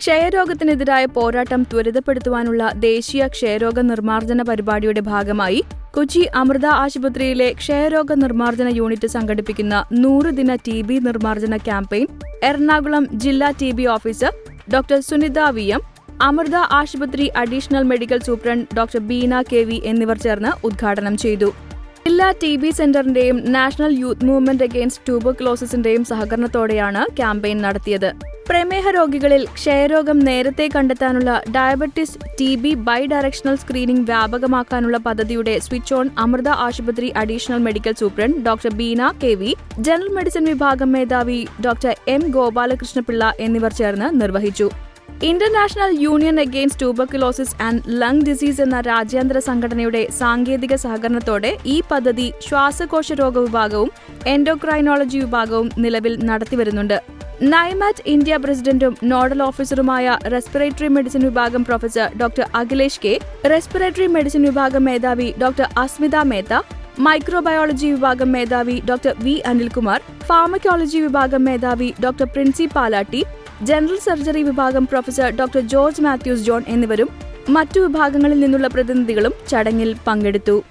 ക്ഷയരോഗത്തിനെതിരായ പോരാട്ടം ത്വരിതപ്പെടുത്തുവാനുള്ള ദേശീയ ക്ഷയരോഗ നിർമ്മാർജന പരിപാടിയുടെ ഭാഗമായി കൊച്ചി അമൃത ആശുപത്രിയിലെ ക്ഷയരോഗ നിർമ്മാർജന യൂണിറ്റ് സംഘടിപ്പിക്കുന്ന നൂറ് ദിന ടി ബി നിർമ്മാർജന ക്യാമ്പയിൻ എറണാകുളം ജില്ലാ T B officer doctor Sunitha V M Amrita ആശുപത്രി additional medical superintendent doctor Beena K V എന്നിവർ ചേർന്ന് ഉദ്ഘാടനം ചെയ്തു. ജില്ലാ ടി ബി സെന്ററിന്റെയും നാഷണൽ യൂത്ത് മൂവ്മെന്റ് അഗെയിൻസ്റ്റ് ട്യൂബർക്ലോസിന്റെയും സഹകരണത്തോടെയാണ് ക്യാമ്പയിൻ നടത്തിയത്. പ്രമേഹ രോഗികളിൽ ക്ഷയരോഗം നേരത്തെ കണ്ടെത്താനുള്ള diabetes T B bidirectional screening വ്യാപകമാക്കാനുള്ള പദ്ധതിയുടെ സ്വിച്ച് ഓൺ അമൃത ആശുപത്രി additional medical superintendent doctor Beena K V general medicine വിഭാഗം മേധാവി ഡോക്ടർ എം ഗോപാലകൃഷ്ണപിള്ള എന്നിവർ ചേർന്ന് നിർവഹിച്ചു. International union against tuberculosis and lung disease എന്ന രാജ്യാന്തര സംഘടനയുടെ സാങ്കേതിക സഹകരണത്തോടെ ഈ പദ്ധതി ശ്വാസകോശ രോഗ വിഭാഗവും എൻഡോക്രൈനോളജി വിഭാഗവും നിലവിൽ നടത്തിവരുന്നുണ്ട്. നൈമാറ്റ് ഇന്ത്യ പ്രസിഡന്റും നോഡൽ ഓഫീസറുമായ റെസ്പിറേറ്ററി മെഡിസിൻ വിഭാഗം professor doctor Akhilesh K respiratory medicine വിഭാഗം മേധാവി ഡോക്ടർ അസ്മിത മേത്ത മൈക്രോബയോളജി വിഭാഗം മേധാവി ഡോക്ടർ വി അനിൽകുമാർ ഫാർമക്കോളജി വിഭാഗം മേധാവി doctor Princy Palatty general surgery വിഭാഗം professor doctor George Mathews John എന്നിവരും മറ്റു വിഭാഗങ്ങളിൽ നിന്നുള്ള പ്രതിനിധികളും ചടങ്ങിൽ പങ്കെടുത്തു.